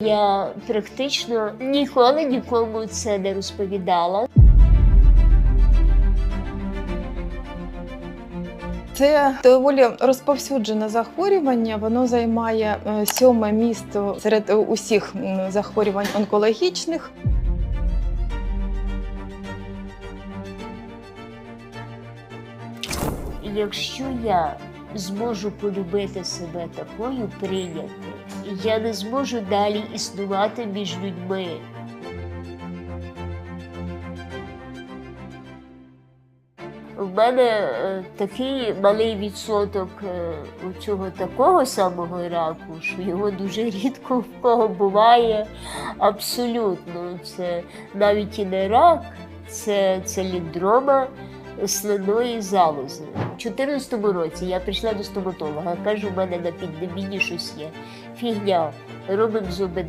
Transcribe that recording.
Я практично ніколи нікому це не розповідала. Це доволі розповсюджене захворювання. Воно займає е, сьоме місце серед усіх захворювань онкологічних. Якщо я зможу полюбити себе такою, прийняти, я не зможу далі існувати між людьми. У мене е, такий малий відсоток е, цього такого самого раку, що його дуже рідко в кого буває. Абсолютно, це навіть і не рак, це, це ліндрома слинної залози. У 2014 році я прийшла до стоматолога, кажу, у мене на піднебінні щось є. Фігня, робимо зуби